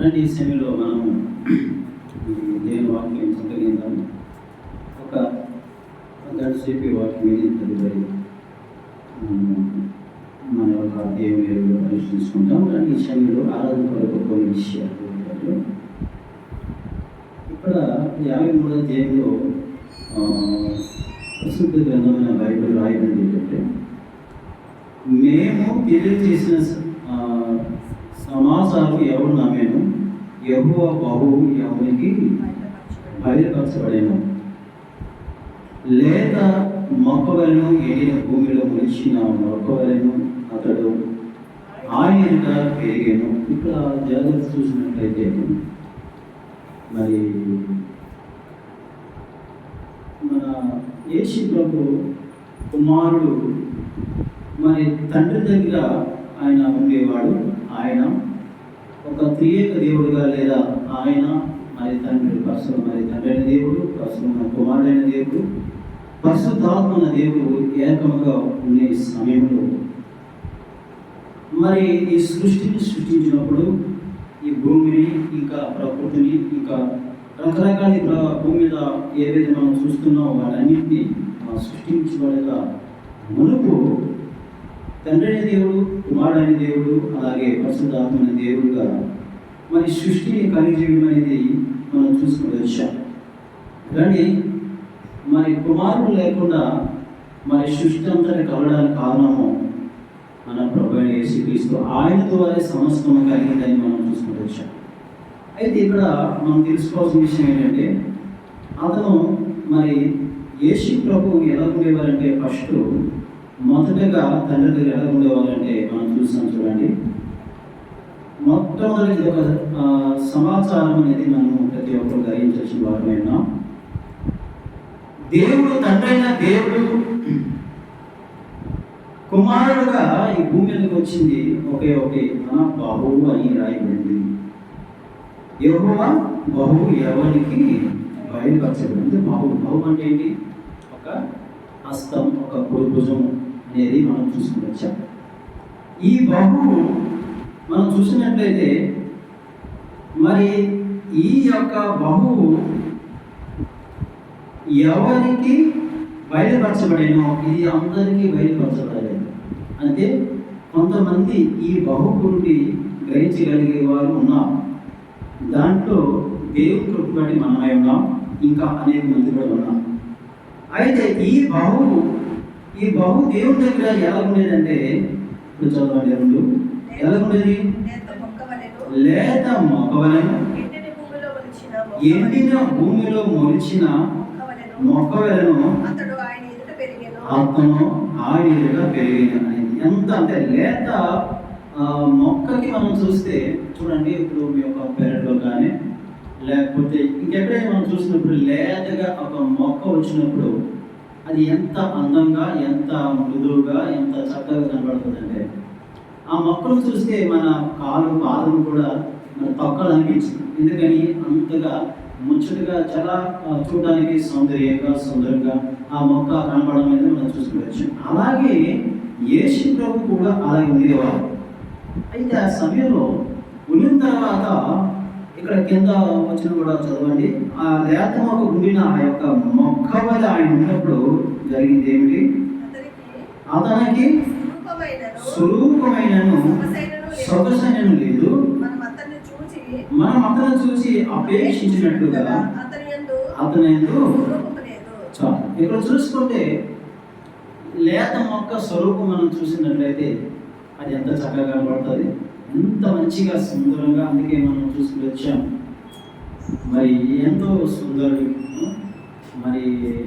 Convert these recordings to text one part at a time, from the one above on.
అలాంటి ఈ సమయంలో మనము ఈ దేవుని వాక్యం చక్కగిందాము ఒక గంట సేపు ఈ వాక్యం మీద తదుపరి మన యొక్క దేవుని ఎరువులో పరిశీలించుకుంటాం. అలాంటి ఈ సమయంలో ఆరాధన కొరకు కొన్ని విషయాలు ఇక్కడ యాభై మూడో అధ్యాయంలో ప్రసిద్ధ గ్రంథమైన బైబిల్ రాయబడింది ఏంటంటే మేము తెలియజేసిన ఆ, ఎవరు నమ్మేను యహోవ బహు ఎవరికి బయలుపరచబడేను లేత మొక్కవలను ఎండిన భూమిలో మొలిచిన మొక్కవలను అతడు ఆయన పెరిగాను. ఇక్కడ జాగ్రత్త చూసినట్లయితే మరి మన యేసు ప్రభు కుమారుడు మరి తండ్రి దగ్గర ఆయన ఉండేవాడు ఆయన ఒక త్రియేక దేవుడుగా లేదా ఆయన మరి తండ్రి పరశుల మరి తండ్రి అయిన దేవుడు పరశుల కుమారుడైన దేవుడు పరిశుద్ధాత్మన దేవుడు ఏకముగా ఉండే సమయంలో. మరి ఈ సృష్టిని సృష్టించినప్పుడు ఈ భూమిని ఇంకా ప్రకృతిని ఇంకా రకరకాల భూమి మీద ఏదైతే మనం చూస్తున్నామో వాటన్నింటినీ సృష్టించబడేలా సృష్టించబడగా మునుపు తండ్రి దేవుడు కుమారుడైన దేవుడు అలాగే పరిశుద్ధాత్మైన దేవుడుగా మరి సృష్టిని కలిగి చేయడం అనేది మనం చూసుకుని వచ్చాం కానీ మరి కుమారుడు లేకుండా మరి సృష్టి అంతా కలగడానికి కారణము మన ప్రభు అయిన యేసుక్రీస్తు ఆయన ద్వారా సమస్తం కలిగిందని మనం చూసుకుంటూ వచ్చాం అయితే ఇక్కడ మనం తెలుసుకోవాల్సిన విషయం ఏంటంటే అతను మరి యేసు ప్రభు ఎలా ఉండేవారంటే ఫస్ట్ మొదటగా తండ్రి దగ్గర ఎలా ఉండేవాళ్ళంటే మనం చూస్తాం చూడండి. మొట్టమొదటి ఒక సమాచారం అనేది మనం ప్రతి ఒక్కరు గ్రహించాల్సిన వారమే ఉన్నాం దేవుడు తండ్రైన దేవుడు కుమారుడుగా ఈ భూమి మీదకి వచ్చింది. ఒకే ఒకే మన బహు అని రాయబడింది. యెహోవా బహు ఎవరికి బయలుపరచబడింది? బహు బహు అంటే ఏంటి? ఒక హస్తం ఒక భుజం. అనేది మనం చూసుకుని వచ్చాం ఈ బహువు మనం చూసినట్లయితే మరి ఈ యొక్క బహువు ఎవరికి బయలుపరచబడేనో ఇది అందరికీ బయలుపరచబడలేదు. అంటే కొంతమంది ఈ బహుగురుడి గ్రహించగలిగే వారు ఉన్నారు దాంట్లో దేవుని కృపబడి మనమై ఉన్నాం. ఇంకా అనేక మంది కూడా ఉన్నాం. అయితే ఈ బహువు ఈ బహు దేవుడి దగ్గర ఎలా ఉండేదంటే ఇప్పుడు చదవండి రెండు. ఎలా ఉండేది? లేత మొక్కవలను. ఎండిన భూమిలో మొలిచిన భూమిలో మొలిచిన మొక్కవలను. అతను ఆయన పెరిగిన ఎంత అంటే లేత ఆ, మొక్కకి మనం చూస్తే చూడండి ఇప్పుడు మీ యొక్క పెరట్లో కానీ లేకపోతే ఇంకెక్కడైనా మనం చూసినప్పుడు లేతగా ఒక మొక్క వచ్చినప్పుడు అది ఎంత అందంగా ఎంత మృదువుగా ఎంత చక్కగా కనబడుతుందంటే ఆ మొక్కలు చూస్తే మన కాలు పాదం కూడా మన తొక్కలు అనిపించింది. ఎందుకని? అంతగా ముచ్చటగా చాలా చూడడానికి సౌందర్యంగా సుందరంగా ఆ మొక్క కనబడడం అనేది మనం చూసుకోవచ్చు. అలాగే యేసు ప్రభు కూడా అలాగే ఉండేవారు. అయితే ఆ సమయంలో ఉండిన తర్వాత ఇక్కడ కింద వచ్చిన కూడా చదవండి. ఆ లేత మొక్క ఉండిన ఆ యొక్క మొక్క వల్ల ఆయన ఉన్నప్పుడు జరిగింది ఏమిటి? అతనికి స్వరూపమైనను, సొగసైనను లేదు. మనం అతను చూసి అపేక్షించినట్లుగా అతని అతను ఎందుకు చాలు. ఇక్కడ చూసుకుంటే లేత మొక్క స్వరూపం మనం చూసినట్లయితే అది ఎంత చక్కగా కనబడుతుంది? ఎంత మంచిగా సుందరంగా అందుకే మనం చూసుకుని వచ్చాం మరి ఎంతో సుందరుడు మరి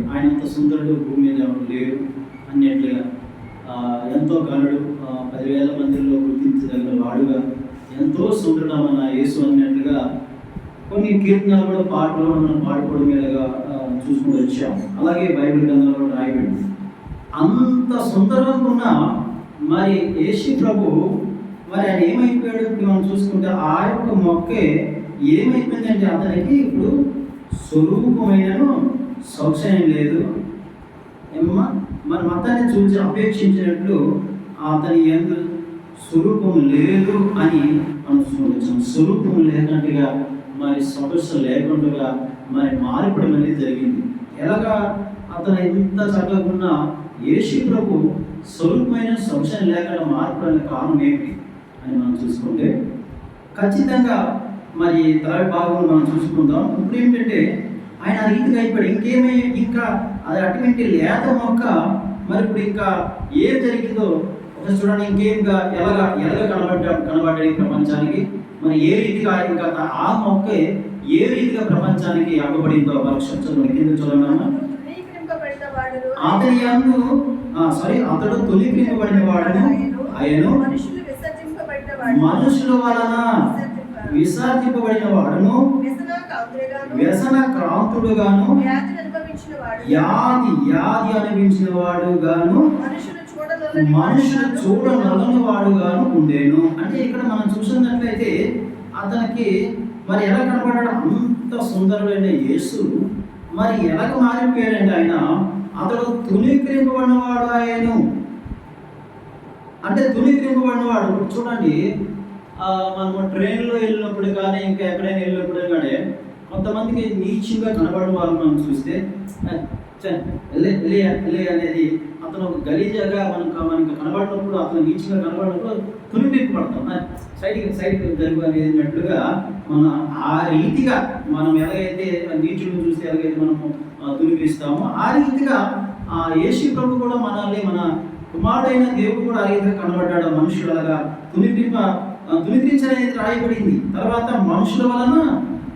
ఆయన అంత సుందరుడు భూమి మీద లేడు అన్నట్లుగా ఎంతో గనుడు పదివేల మందిలో గుర్తించదగిన వాడుగా ఎంతో సుందరుడు మన యేసు అన్నట్లుగా కొన్ని కీర్తనలు కూడా పాటలు మనం పాడుకోవడం మీదగా చూసుకుని వచ్చాం అలాగే బైబిల్ గ్రంథంలో కూడా రాయబడింది. అంత సుందరంగా ఉన్న మరి యేసు ప్రభు మరి ఆయన ఏమైపోయాడు? ఇప్పుడు మనం చూసుకుంటే ఆ యొక్క మొక్కే ఏమైపోయిందంటే అతనికి ఇప్పుడు స్వరూపమైనను సౌక్షయం లేదు. ఏమమ్మా మనం మతాన్ని చూసి అపేక్షించినట్లు అతని ఎందు స్వరూపం లేదు అని మనం చూడవచ్చు స్వరూపం లేనట్టుగా మరి సొగసు లేకుండా మరి మారిపడం అనేది జరిగింది. ఎలాగా? అతను ఎంత చక్కగా ఉన్న యేసు ప్రభు స్వరూపమైన సంశయం లేకుండా మార్పడానికి కారణం ఏమిటి? అని మనం చూసుకుంటే ఖచ్చితంగా మరి తర్వాత భాగంలో మనం చూసుకుందాం. ఇప్పుడు ఏంటంటే ఆయన ఆ రీతిగా అయిపోయాడు. ఇంకేమీ ఇంకా అది అటువంటి లేత మొక్క మరి ఇప్పుడు ఇంకా ఏం జరిగిందో ఒకసారి చూడండి ఇంకేంగా ఎలాగా ఎలాగ కనబడ్డా కనబడ్డాడు ప్రపంచానికి? మరి ఏ రీతిగా ఇంకా ఆ మొక్కే ఏ రీతిగా ప్రపంచానికి అవ్వబడిందో మనకు చెప్తాను కింద చూడమన్నా అతని సారీ అతడు తొలిపింపబడిన వాడను ఆయను మనుషులు మనుషుల వలన విసర్జింపబడిన వాడును వ్యసన క్రాంతుడుగాను వ్యాధిని అనుభవించిన వాడు యాది యాది అనిపించిన వాడుగాను మనుషులు చూడనలని వాడుగాను ఉండేను. అంటే ఇక్కడ మనం చూసినట్లయితే అతనికి మరి ఎలా కనపడ్డాడు? అంత సుందరుడైన యేసు. మరి ఎలాగ మారిపోయాడంటే ఆయన అతడు తునీకరింపబడిన వాడు ఆయను అంటే తునీకరింపబడిన వాడు ఇప్పుడు చూడండి మనము ట్రైన్లో వెళ్ళినప్పుడు కానీ ఇంకా ఎక్కడైనా వెళ్ళినప్పుడు కానీ కొంతమందికి నీచుగా కనబడిన వాళ్ళు మనం చూస్తే అనేది అతను ఒక గలీజాగా మనకు మనకు కనబడినప్పుడు అతను నీచుగా కనబడినప్పుడు తునిపింపబడతాం సైడ్కి సైడ్కి జరుగు అనేటట్లుగా మన ఆ రీతిగా మనం ఎలాగైతే నీచుడు చూస్తే ఎలాగైతే మనము తునిపిస్తామో ఆ రీతిగా ఆ యేసు ప్రభు కూడా మనల్ని మన కుమారుడైన దేవుడు కూడా ఆ కనబడ్డాడు. మనుషులగా తునిపింప ఆ, రాయబడింది. తర్వాత మనుషుల వలన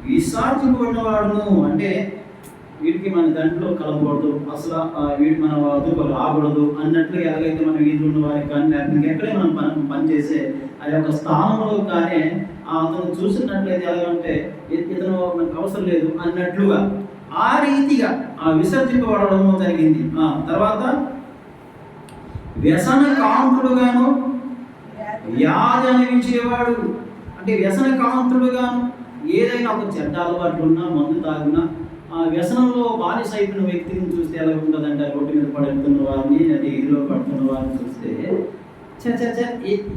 విసర్జింపబడిన వాడును అంటే వీటికి మన దాంట్లో కలపకూడదు అసలు వీటి మన వద్దకు రాకూడదు అన్నట్లు ఎలాగైతే మనం వీధిలో ఉన్న వారికి కానీ లేకపోతే ఎక్కడే మనం పని పనిచేసే ఆ యొక్క స్థానంలో కానీ అతను చూసినట్లయితే ఎలాగంటే ఇతను మనకు అవసరం లేదు అన్నట్లుగా ఆ రీతిగా ఆ విసర్జింపబడడం జరిగింది. ఆ తర్వాత వ్యసన కాంతుడుగాను వ్యాధి. అనిపించేవాడు. అంటే వ్యసన కాంతుడుగాను ఏదైనా ఒక చెడ్డ అలవాట్లు ఉన్నా మందు తాగినా ఆ వ్యసనంలో బానిస అయిపోయిన వ్యక్తిని చూస్తే ఎలా ఉంటుందంటే రోడ్డు మీద పడుతున్న వారిని అంటే ఇదిలో పడుతున్న వారిని చూస్తే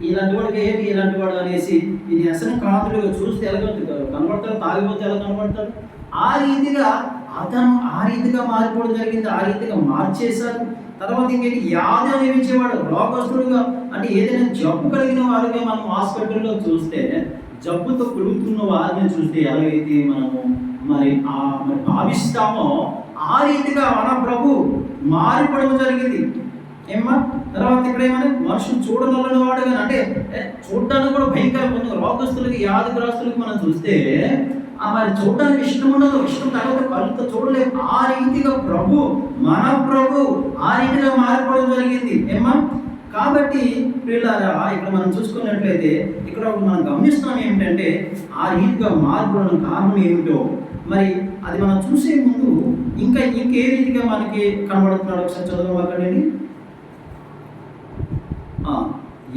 ఇలాంటి వాడికి ఏంటి ఇలాంటి వాడు అనేసి ఈ వ్యసన కాంతుడుగా చూస్తే ఎలా? కనబడతాడు తాగిపోతే ఎలా కనబడతాడు ఆ రీతిగా అతను ఆ రీతిగా మారిపోవడం జరిగింది ఆ రీతిగా మార్చేశారు. తర్వాత ఇంకేంటి? యాద నియమించేవాడు రోగస్తుడుగా అంటే ఏదైనా జబ్బు కలిగిన వారిగా మనం హాస్పిటల్లో చూస్తే జబ్బుతో కులుగుతున్న వారిని చూస్తే ఎలాగైతే మనము మరి ఆ మరి భావిస్తామో ఆ రీతిగా మన ప్రభు మారిపోవడం జరిగింది. ఏమ్మా? తర్వాత ఇక్కడ ఏమన్నా మనుషులు చూడగలని వాడు కానీ అంటే ఏ, చూడడానికి కూడా భయంకర కొంచెం రోగస్తులకి వ్యాధిగ్రస్తులకి మనం చూస్తే మరి చూడడానికి ఇష్టం ఉండదు. ఇష్టం తర్వాత కళ్ళతో చూడలేము ఆ రీతిగా ప్రభు మన ప్రభు ఆ రీతిగా మారిపోవడం జరిగింది. ఏమ్మా? కాబట్టి పిల్లారా ఇక్కడ మనం చూసుకున్నట్లయితే ఇక్కడ ఒక మనం గమనిస్తున్నాం ఏమిటంటే ఆ రీతిగా మారిపోవడం కారణం ఏమిటో. మరి అది మనం చూసే ముందు ఇంకా ఇంకే రీతిగా మనకి కనబడుతున్నాడు. ఒకసారి చదవడం అక్కడండి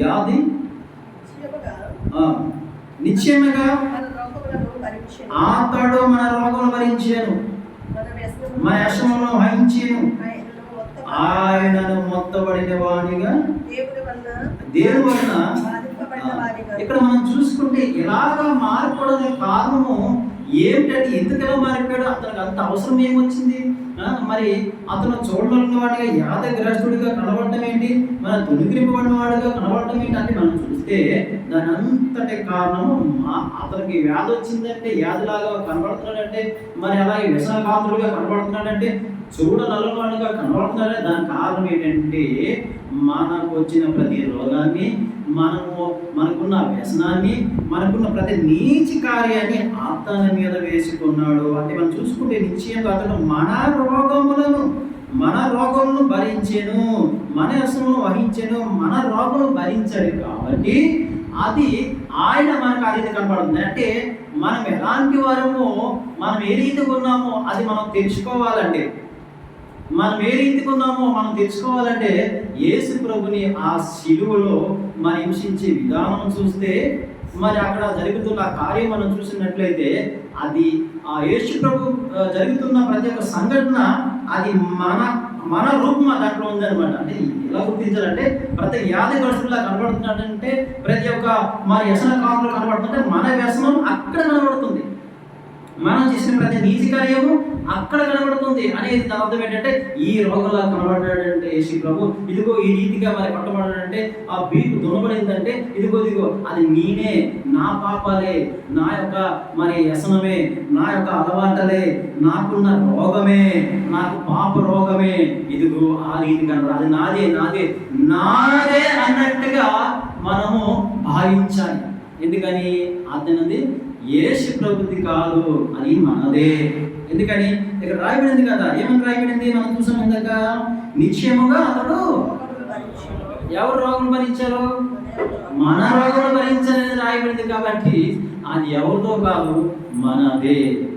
యాది. నిశ్చయముగా? ఆ, నిశ్చయముగా మన రోగం భరించాను. మన వ్యసనములను మన యశములను వహించాను. ఆయనను మొత్తబడిన వాడిగా దేవుని వలన ఇక్కడ మనం చూసుకుంటే ఇలాగా మారిపోవడానికి కారణము ఏమిటంటే ఎందుకు ఎలా మారిపోయాడు? అతనికి అంత అవసరం ఏమొచ్చింది? మరి అతను చూడగలిగిన వాడిగా యాదగ్రస్తుడిగా కనబడటం ఏంటి? మన తునికిరింపబడిన వాడిగా కనబడటం ఏంటి అంటే మనం చూస్తే దాని అంతటి కారణము మా అతనికి వ్యాధి వచ్చిందంటే వ్యాధిలాగా కనబడుతున్నాడంటే మరి అలాగే వ్యసనకాంతుడుగా కనబడుతున్నాడంటే చూడనల్లవాడుగా కనబడుతున్నాడే దాని కారణం ఏంటంటే మనకు వచ్చిన ప్రతి రోగాన్ని మనము మనకున్న వ్యసనాన్ని మనకున్న ప్రతి నీచి కార్యాన్ని ఆత్మల మీద వేసుకున్నాడు. అంటే మనం చూసుకుంటే నిశ్చయంగా అతను మన రోగములను మన రోగములను భరించెను మన వ్యసనము వహించాను మన రోగమును భరించాడు కాబట్టి అది ఆయన మనకు అది కనపడుతుంది. అంటే మనం ఎలాంటి వారము మనం ఏ రీతిగా ఉన్నామో అది మనం తెలుసుకోవాలండి మనం ఏ రీతిగా ఉన్నామో మనం తెలుసుకోవాలంటే యేసు ప్రభుని ఆ శిలువలో మనం హింసించే విధానం చూస్తే మరి అక్కడ జరుగుతున్న కార్యం మనం చూసినట్లయితే అది ఆ యేసు ప్రభు జరుగుతున్న ప్రతి ఒక్క సంఘటన అది మన మన రూపం దాంట్లో ఉందన్నమాట. అంటే ఎలా గుర్తించాలంటే ప్రతి యాదగ్రస్తులా కనబడుతున్నాడంటే ప్రతి ఒక్క మరి వ్యసన కాలంలో కనబడుతుంటే మన వ్యసనం అక్కడ కనబడుతుంది. మనం చేసిన ప్రతి నీతి కార్యము అక్కడ కనబడుతుంది అనేది దాని అర్థం ఏంటంటే ఈ రోగంలా కనబడ్డాడంటే యేసు ప్రభు. ఇదిగో ఈ రీతిగా మరి పట్టబడ్డాడంటే ఆ బీపు దునబడిందంటే ఇదిగో ఇదిగో అది నేనే నా పాపాలే నా యొక్క మరి వ్యసనమే నా యొక్క అలవాటలే నాకున్న రోగమే నాకు పాప రోగమే. ఇదిగో ఆ రీతి కనబడ అది నాదే నాదే నాదే అన్నట్టుగా మనము భావించాలి. ఎందుకని? అతనిది యేసు ప్రభుది కాదు అది మనదే. ఎందుకని? ఇక్కడ రాయబడింది కదా. ఏమని రాయబడింది? మనం చూసాం ఇందాక. నిశ్చయముగా అతడు ఎవరు రోగం భరించారు? మన రోగం భరించాలని రాయబడింది కాబట్టి అది ఎవరితో కాదు? మనదే.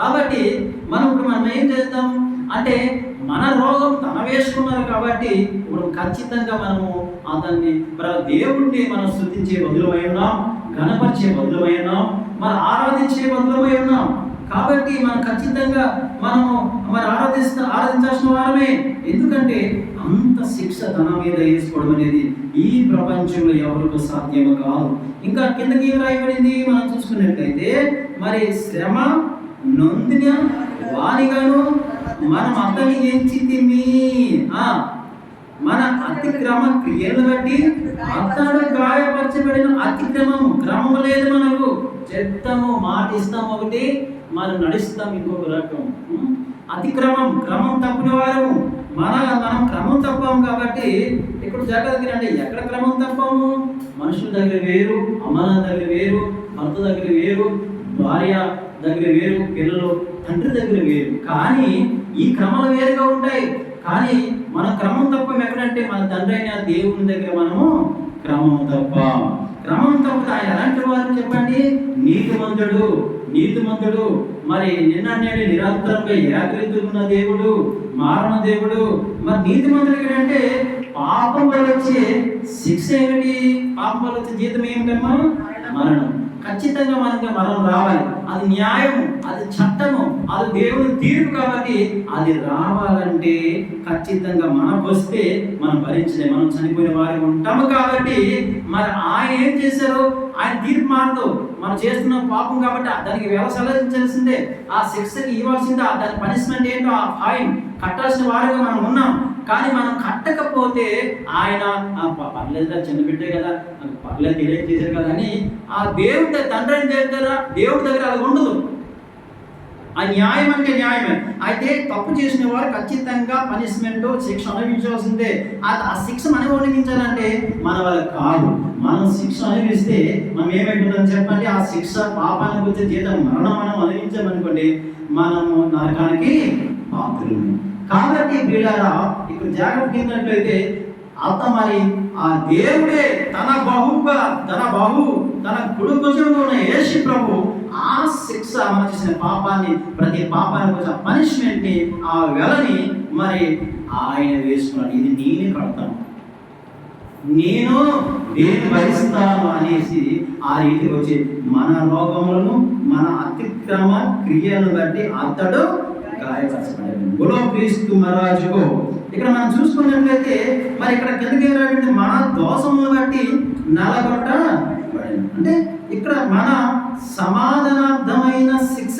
కాబట్టి మనం ఇప్పుడు మనం ఏం చేద్దాం? అంటే మన రోగం తన వేసుకున్నారు కాబట్టి ఇప్పుడు ఖచ్చితంగా మనము అతన్ని ప్ర- దేవుణ్ణి మనం స్థుతించే బదులు ఉన్నాం. గణపరిచే బదులమై ఉన్నాం. మనం ఆరాధించే బదులమై ఉన్నాం. కాబట్టి మనం ఖచ్చితంగా మనము మరి ఆరాధిస్త ఆరాధించాల్సిన వారమే. ఎందుకంటే అంత శిక్ష తన మీద వేసుకోవడం అనేది ఈ ప్రపంచంలో ఎవరికి సాధ్యము కాదు. ఇంకా కిందకి ఏం రాయబడింది? మనం చూసుకున్నట్లయితే మరి శ్రమ నొందిన వారిగాను మనం అతని ఎంచితిమి ఆ మన అతిక్రమ క్రియలు బట్టి అతడు గాయపరచబడిన అతిక్రమము క్రమము లేదు మనకు. చెప్తాము మాట ఇస్తాం ఒకటి మనం నడుస్తాం ఇంకొక రకం. అతిక్రమం క్రమం తప్పిన వారము. మన మనం క్రమం తప్పాము కాబట్టి ఇప్పుడు జాగ్రత్తగా అంటే ఎక్కడ క్రమం తప్పాము? మనుషుల దగ్గర వేరు అమ్మ దగ్గర వేరు భర్త దగ్గర వేరు భార్య దగ్గర వేరు పిల్లలు తండ్రి దగ్గర వేరు. కానీ ఈ క్రమాలు వేరుగా ఉంటాయి. కానీ మన క్రమం తప్పం ఎక్కడంటే మన తండ్రి అయిన దేవుని దగ్గర మనము క్రమం తప్ప. క్రమం తప్ప ఆయన ఎలాంటి వారు చెప్పండి నీతిమంతుడు నీతిమంతుడు. మరి నిన్న నేడు నిరంతరంగా ఏకరీతున్న దేవుడు మారణ దేవుడు. మరి నీతిమంతుడు ఏంటంటే పాపం వల్ల వచ్చే శిక్ష ఏమిటి? పాపం వల్ల వచ్చే జీతం ఏమిటమ్మా? మరణం. ఖచ్చితంగా మనకి మరణం రావాలి. అది న్యాయము అది చట్టము అది దేవుని తీర్పు కాబట్టి అది రావాలంటే ఖచ్చితంగా మనకు వస్తే మనం భరించలే. మనం చనిపోయిన వారి ఉంటాము కాబట్టి మరి ఆయన ఏం చేశారు? ఆయన తీర్పు మారదు. మనం చేస్తున్న పాపం కాబట్టి దానికి వ్యవసాయించాల్సిందే ఆ శిక్షకి ఇవ్వాల్సిందే. దాని పనిష్మెంట్ ఏంటో ఆ ఫైన్ కట్టాల్సిన వారిగా మనం ఉన్నాం. కానీ మనం కట్టకపోతే ఆయన పర్లేదురా చిన్న బిడ్డే కదా నాకు పర్లేదు తెలియదు చేశారు కదా అని ఆ దేవుడి తండ్రి దగ్గర దేవుడి దగ్గర అది ఉండదు. ఆ న్యాయం అంటే న్యాయమే. అయితే తప్పు చేసిన వారు ఖచ్చితంగా పనిష్మెంట్ శిక్ష అనుభవించాల్సిందే ఆ శిక్ష మనం అనుభవించాలంటే మన వల్ల కాదు. మనం శిక్ష అనుభవిస్తే మనం ఏమైంటుందని చెప్పండి? ఆ శిక్ష పాపానికి వచ్చే జీతం మరణం మనం అనుభవించామనుకోండి మనము నరకానికి పాత్రలు కాబట్టి వీళ్ళారా ఇక్కడ జాగ్రత్త ఏంటంటే ఆ దేవుడే తన బహుగా తన బహు తన కుడి భుజంలో ఉన్న యేసు ప్రభు ఆ శిక్ష మనం చేసిన పాపాన్ని ప్రతి పాపానికి వచ్చిన పనిష్మెంట్ని ఆ వెలని మరి ఆయన వేసుకున్నాడు. ఇది నేనే కడతాను. నేను నేను భరిస్తాను అనేసి ఆ రీతికి వచ్చి మన రోగములను మన అతిక్రమ క్రియలను బట్టి అతడు గాయపరచబడింది క్రీస్తు మహారాజుకు ఇక్కడ మనం చూసుకున్నట్లయితే మరి ఇక్కడ కిందకి ఏమంటే మన దోషములను బట్టి నలగొట్ట అంటే ఇక్కడ మన సమాధానార్థమైన శిక్ష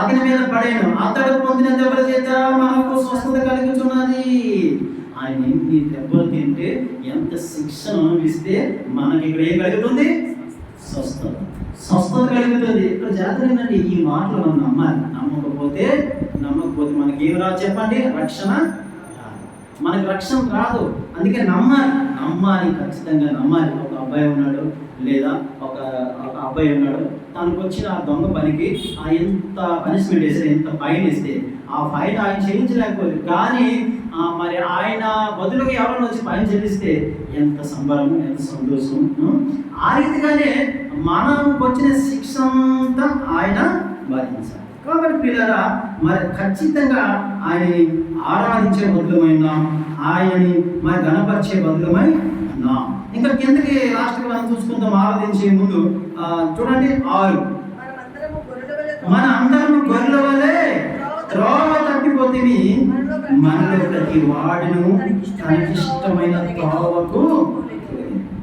అతని మీద పడేను. అతడు పొందిన దెబ్బల చేత? మనకు స్వస్థత కలుగుతున్నది. ఆయన ఎన్ని దెబ్బలు తింటే ఎంత శిక్షను అనుభవిస్తే మనకి ఇక్కడ ఏం కలుగుతుంది? స్వస్థత. స్వస్థత కలుగుతుంది. ఇక్కడ జాతర ఏంటంటే ఈ మాటలు మనం నమ్మాలి. నమ్మకపోతే నమ్మకపోతే మనకి ఏం రాదు చెప్పండి? రక్షణ మనకు మనకి రక్షణ రాదు. అందుకే నమ్మాలి. నమ్మాలి ఖచ్చితంగా నమ్మాలి. ఒక అబ్బాయి ఉన్నాడు లేదా ఒక ఒక అబ్బాయి ఉన్నాడు. తనకు వచ్చిన ఆ దొంగ పనికి ఆ ఎంత పనిష్మెంట్ వేస్తే ఎంత ఫైన్ ఇస్తే ఆ ఫైన్ ఆయన చెల్లించలేకపోదు కానీ మరి ఆయన బదులుగా ఎవరైనా వచ్చి ఫైన్ చెల్లిస్తే ఎంత సంబరము ఎంత సంతోషం ఆ రీతిగానే మనకు వచ్చిన శిక్ష అంతా ఆయన భరించాలి. కాబట్టి పిల్లరా మరి ఖచ్చితంగా ఆయనని ఆరాధించే బదులమై ఉన్నాం. ఆయనని మరి గణపరిచే బదులమై ఉన్నాం. ఇంకా కిందకి లాస్ట్కి మనం చూసుకుందాం ఆరాధించే ముందు చూడండి ఆరు. మన అందరం గొర్రెల వలె త్రోవ తప్పిపోతుంది మనలో ప్రతి వాడును తనకిష్టమైన త్రోవకు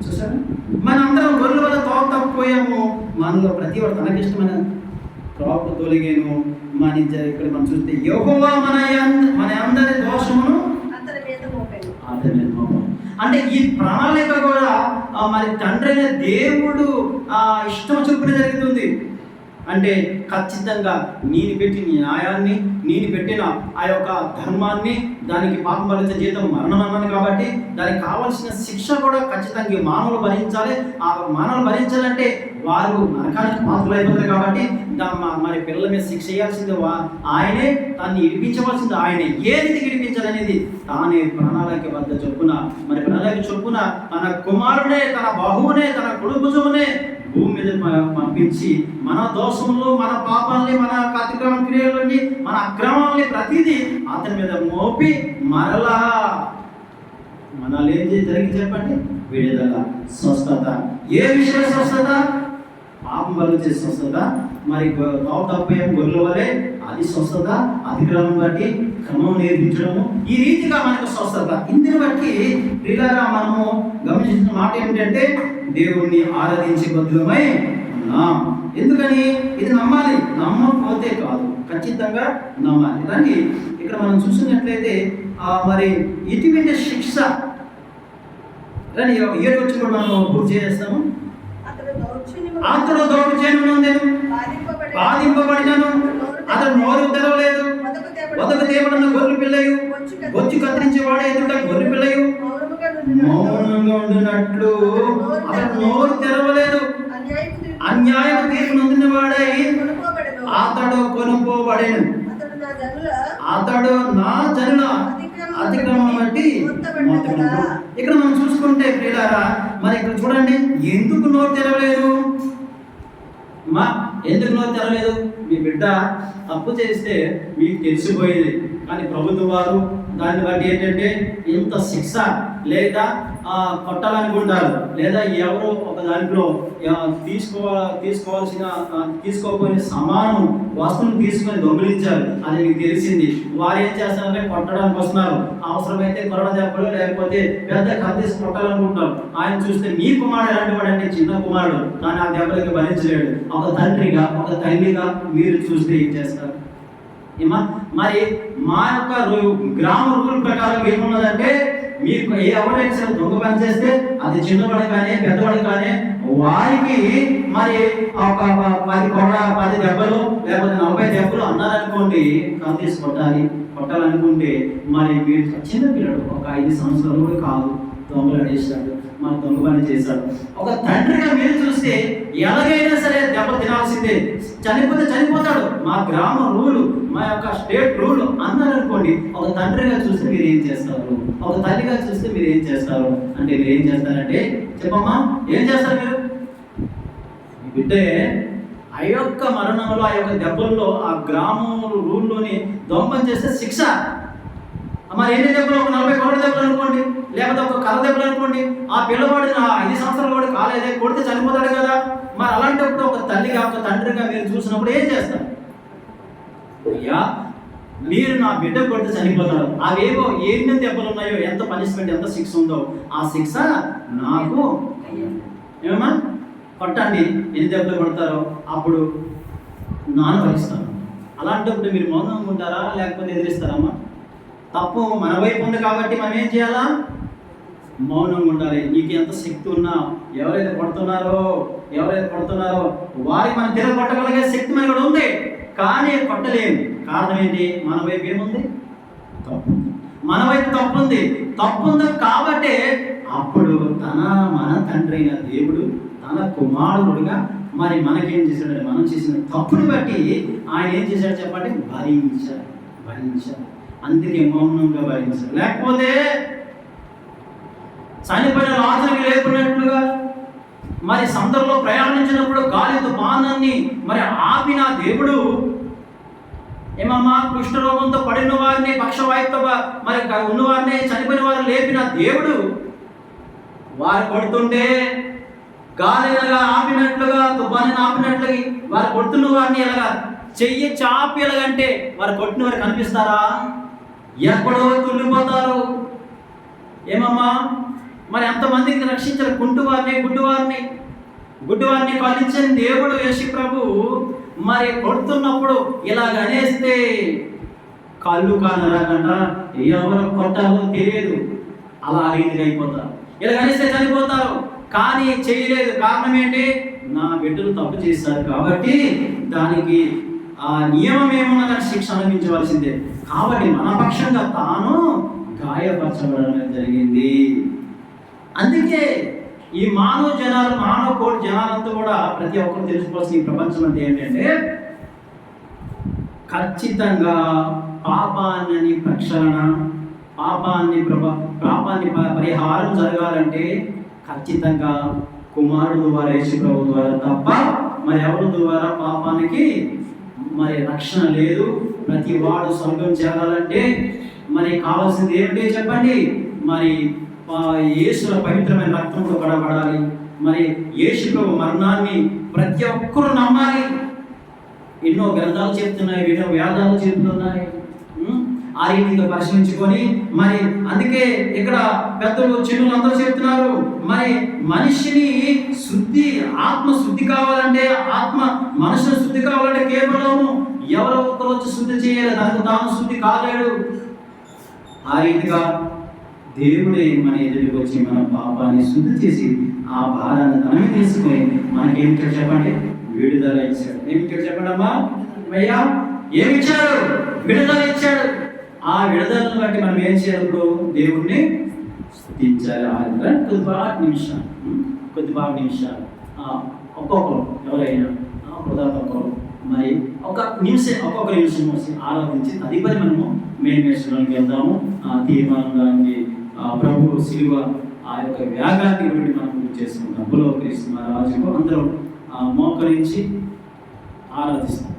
చూసారా? మన అందరం గొర్రెల వల్ల త్రోవ తప్పిపోయాము. మనలో ప్రతి వాడు తనకిష్టమైన త్రోవకు తొలిగాను. మన ఇక్కడ మనం చూస్తే యెహోవా మన మన అందరి దోషమును అతని మీద. అంటే ఈ ప్రణాళిక కూడా మరి తండ్రి అయిన దేవుడు ఆ ఇష్టం చొప్పున జరుగుతుంది. అంటే ఖచ్చితంగా నేను పెట్టిన న్యాయాన్ని నేను పెట్టిన ఆ యొక్క ధర్మాన్ని దానికి పాపం భరించే జీతం మరణం అన్నాను కాబట్టి దానికి కావాల్సిన శిక్ష కూడా ఖచ్చితంగా మానవులు భరించాలి. ఆ మానవులు భరించాలంటే వారు నరకానికి పాత్రలు అయిపోతారు కాబట్టి మరి పిల్లల మీద శిక్ష చేయాల్సింది ఆయనే దాన్ని ఇడిపించవలసింది ఆయనే. ఏ ఇడిపించాలనేది తానే ప్రణాళిక వద్ద చొప్పున మరి ప్రణాళిక చొప్పున తన కుమారుడే తన బహువునే తన కుటుంబమునే భూమి మీద పంపించి మన దోషంలో మన పాపాలని మన అతిక్రమ క్రియలని మన అక్రమాలని ప్రతిదీ అతని మీద మోపి మరలా మనల్ని ఏం జరిగి చెప్పండి? విడుదల స్వస్థత. ఏ విషయ స్వస్థత? పాపం వల్ల వచ్చే స్వస్థత? మరి తావు తప్పేం గొర్రెల వలె అది స్వస్థత అతిక్రమం బట్టి క్రమం నేర్పించడము. ఈ రీతిగా మనకు స్వస్థత. ఇందుని బట్టి ప్రియులారా మనము గమనించిన మాట ఏమిటంటే దేవుణ్ణి ఆరాధించే బదులమై ఉన్నాం. ఎందుకని? ఇది నమ్మాలి. నమ్మకపోతే కాదు. ఖచ్చితంగా నమ్మాలి. రండి ఇక్కడ మనం చూసినట్లయితే ఆ మరి ఇటువంటి శిక్ష రండి ఏడు వచ్చి కూడా మనం పూర్తి చేస్తాము. అతడు దౌర్జన్యం బాధింపబడి బాధింపబడినను. అతడు నోరు తెరవలేదు. వదకు తేబడిన గొర్రె పిల్లయు బొచ్చు కత్తిరించి వాడే ఎదుట గొర్రె పిల్లయు. మౌనంగా ఉండినట్లు అతడు నోరు తెరవలేదు. అన్యాయం తీర్పు నొందిన వాడై. అతడు కొనుక్కోబడేను అతడు నా జనుల జనుల అతిక్రమం బట్టి. ఇక్కడ మనం చూసుకుంటే ప్రియులారా మరి ఇక్కడ చూడండి ఎందుకు నోరు తెరవలేదు? మా ఎందుకు నోరు తెరవలేదు? మీ బిడ్డ తప్పు చేస్తే మీకు తెలిసిపోయేది. కానీ ప్రభుత్వం వారు దాన్ని బట్టి ఏంటంటే ఇంత శిక్ష లేదా ఆ, కొట్టాలనుకుంటారు లేదా ఎవరో ఒక దాంట్లో తీసుకో తీసుకోవాల్సిన తీసుకోకపోయిన సమానం వస్తువును తీసుకొని దొంగిలించారు. అది మీకు తెలిసింది. వారు ఏం చేస్తారంటే కొట్టడానికి వస్తున్నారు. అవసరమైతే కొరడ దెబ్బలు లేకపోతే పెద్ద కత్తిసి కొట్టాలనుకుంటారు ఆయన చూస్తే మీ కుమారుడు ఎలాంటి వాడు అంటే చిన్న కుమారుడు. కానీ ఆ దెబ్బలకి భరించలేడు. ఒక తండ్రిగా ఒక తల్లిగా మీరు చూస్తే ఏం చేస్తారు? మరి మా యొక్క గ్రామ రూల్ ప్రకారం ఏమున్నదంటే మీకు ఏ ఎవరైనా సరే దొంగ పని చేస్తే అది చిన్నవాడు కానీ పెద్దవాడు కానీ వారికి మరి ఒక పది కొడ పది దెబ్బలు లేకపోతే నలభై దెబ్బలు అన్నారనుకోండి కత్తిసి కొట్టాలి కొట్టాలనుకుంటే మరి మీరు చిన్నపిల్లడు ఒక ఐదు సంవత్సరాలు కూడా కాదు. దొంగలు అడిగిస్తాడు మన దొంగ పని చేశాడు ఒక తండ్రిగా మీరు చూస్తే ఎలాగైనా సరే దెబ్బ తినాల్సిందే. చనిపోతే చనిపోతాడు. మా గ్రామ రూలు మా యొక్క స్టేట్ రూల్ అన్నారు అనుకోండి ఒక తండ్రిగా చూస్తే మీరు ఏం చేస్తారు? ఒక తల్లిగా చూస్తే మీరు ఏం చేస్తారు? అంటే మీరు ఏం చేస్తారంటే చెప్పమ్మా ఏం చేస్తారు మీరు? బిడ్డే ఆ యొక్క మరణంలో ఆ యొక్క దెబ్బల్లో ఆ గ్రామం రూల్లోని దొంగం చేస్తే శిక్ష. మరి ఎన్ని దెబ్బలు ఒక నలభై కోట్ల దెబ్బలు అనుకోండి లేకపోతే ఒక కళ్ళ దెబ్బలు అనుకోండి ఆ పిల్లవాడు నా ఐదు సంవత్సరాలు కూడా కాలేదే కొడితే చనిపోతాడు కదా. మరి అలాంటప్పుడు ఒక తల్లిగా ఒక తండ్రిగా మీరు చూసినప్పుడు ఏం చేస్తారు? అయ్యా మీరు నా బిడ్డ కొడితే చనిపోతాడు. అవేవో ఎన్ని దెబ్బలు ఉన్నాయో ఎంత పనిష్మెంట్ ఎంత శిక్ష ఉందో ఆ శిక్ష నాకు ఏమమ్మా? కొట్టండి. ఎన్ని దెబ్బలు కొడతారో అప్పుడు నాన్న భరిస్తాను అలాంటప్పుడు మీరు మౌనంగా ఉంటారా లేకపోతే ఎదిరిస్తారమ్మా తప్పు మన వైపు ఉంది కాబట్టి మనం ఏం చేయాలా? మౌనంగా ఉండాలి. నీకు ఎంత శక్తి ఉన్నా ఎవరైతే కొడుతున్నారో ఎవరైతే కొడుతున్నారో వారికి మనం తిరగ కొట్టగలిగే శక్తి మన కూడా ఉంది. కానీ కొట్టలేము. కారణం ఏంటి? మన వైపు ఏముంది? తప్పు ఉంది. మన వైపు తప్పు ఉంది. తప్పు ఉంది కాబట్టి అప్పుడు తన మన తండ్రి అయిన దేవుడు తన కుమారుడుగా మరి మనకేం చేశాడు మనం చేసిన తప్పుని బట్టి ఆయన ఏం చేశాడు చెప్పండి? భరించాడు భరించాడు. అందుకే మౌనంగా భరించాడు లేకపోతే చనిపోయిన లాజరుకి లేకున్నట్లుగా మరి సందర్లో ప్రయాణించినప్పుడు గాలి తుఫానాన్ని మరి ఆపిన దేవుడు ఏమమ్మా కుష్ఠరోగంతో పడిన వారిని పక్షవాయుత్వ మరి ఉన్నవారిని చనిపోయిన వారు లేపిన దేవుడు వారు కొడుతుంటే గాలి ఎలాగా ఆపినట్లుగా తుఫాన్ని ఆపినట్లుగా వారు కొడుతున్న వారిని ఎలాగా చెయ్యి చాపి ఎలాగంటే వారు కొట్టిన వారు కనిపిస్తారా? ఎక్కడో తుల్లిపోతారు ఏమమ్మా? మరి ఎంతమందికి రక్షించారు కుంటువారిని గుడ్డువారిని. గుడ్డివారిని కలించిన దేవుడు యశి ప్రభు మరి కొడుతున్నప్పుడు ఇలాగ అనేస్తే కళ్ళు కానరాకంట ఎవరు కొట్టాలో తెలియదు. అలా రీతిగా అయిపోతారు. ఇలా అనేస్తే చనిపోతారు. కానీ చేయలేదు. కారణం ఏంటి? నా బిడ్డలు తప్పు చేశారు కాబట్టి దానికి ఆ నియమం ఏమన్నా కానీ శిక్ష అనుభవించవలసిందే. కాబట్టి మన పక్షంగా తాను గాయపరచబడడం జరిగింది. అందుకే ఈ మానవ జనాలు మానవ కోటి జనాలంతా కూడా ప్రతి ఒక్కరు తెలుసుకోవాల్సిన ఈ ప్రపంచం అంటే ఏంటంటే ఖచ్చితంగా పాపాన్ని ప్రక్షాళన పాపాన్ని ప్రభ పాపాన్ని పరిహారం జరగాలంటే ఖచ్చితంగా కుమారుడు ద్వారా యేసు ప్రభు ద్వారా తప్ప మరి ఎవరి ద్వారా పాపానికి మరి రక్షణ లేదు. ప్రతి వాడు స్వర్గం చేరాలంటే మరి కావాల్సింది ఏమిటి చెప్పండి? మరి యేసుల పవిత్రమైన రక్తంలో కడబడాలి మరి యేసు మరణాన్ని ప్రతి ఒక్కరూ నమ్మాలి. ఎన్నో గ్రంథాలు చెప్తున్నాయి ఎన్నో వేదాలు చెప్తున్నాయి. ఆ రీతిగా పరిశీలించుకొని మరి అందుకే ఇక్కడ పెద్దలు చిన్నులు అందరూ చెప్తున్నారు మరి మనిషిని శుద్ధి ఆత్మ శుద్ధి కావాలంటే ఆత్మ మనుషుల శుద్ధి కావాలంటే కేవలం ఎవరో ఒకరు వచ్చి శుద్ధి చేయాలి దానికి తాను శుద్ధి కాలేడు. ఆ రీతిగా దేవుడే మన ఎదుటికి వచ్చి మన పాపాన్ని శుద్ధి చేసి ఆ భారాన్ని తనమే తీసుకొని మనకేమిటో చెప్పండి? విడుదల ఇచ్చాడు. ఏమిటో చెప్పండి అమ్మా అయ్యా ఏమిచ్చాడు విడుదల ఇచ్చాడు. ఆ విడదలను బట్టి మనం ఏం చేయాలి ఇప్పుడు? దేవుణ్ణి స్థుతించాలి. ఆ విధంగా కొద్దిపాటి నిమిషాలు. ఉం? కొద్దిపాటి నిమిషాలు. ఒక్కొక్కరు ఎవరైనా ఆ, ఒక్కొక్కరు. మరి ఒక నిమిషం ఒక్కొక్క నిమిషం వచ్చి ఆరాధించి తదుపరి మనము మేన్మేశ్వరానికి వెళ్దాము. ఆ తీర్మానానికి ఆ ప్రభు శిలువ ఆ యొక్క వ్యాఘాతి నుండి మనం గుర్తు చేసుకుంటాం బులో క్రీస్తు రాజుకు అందరూ ఆ, మోకరించి ఆరాధిస్తాం.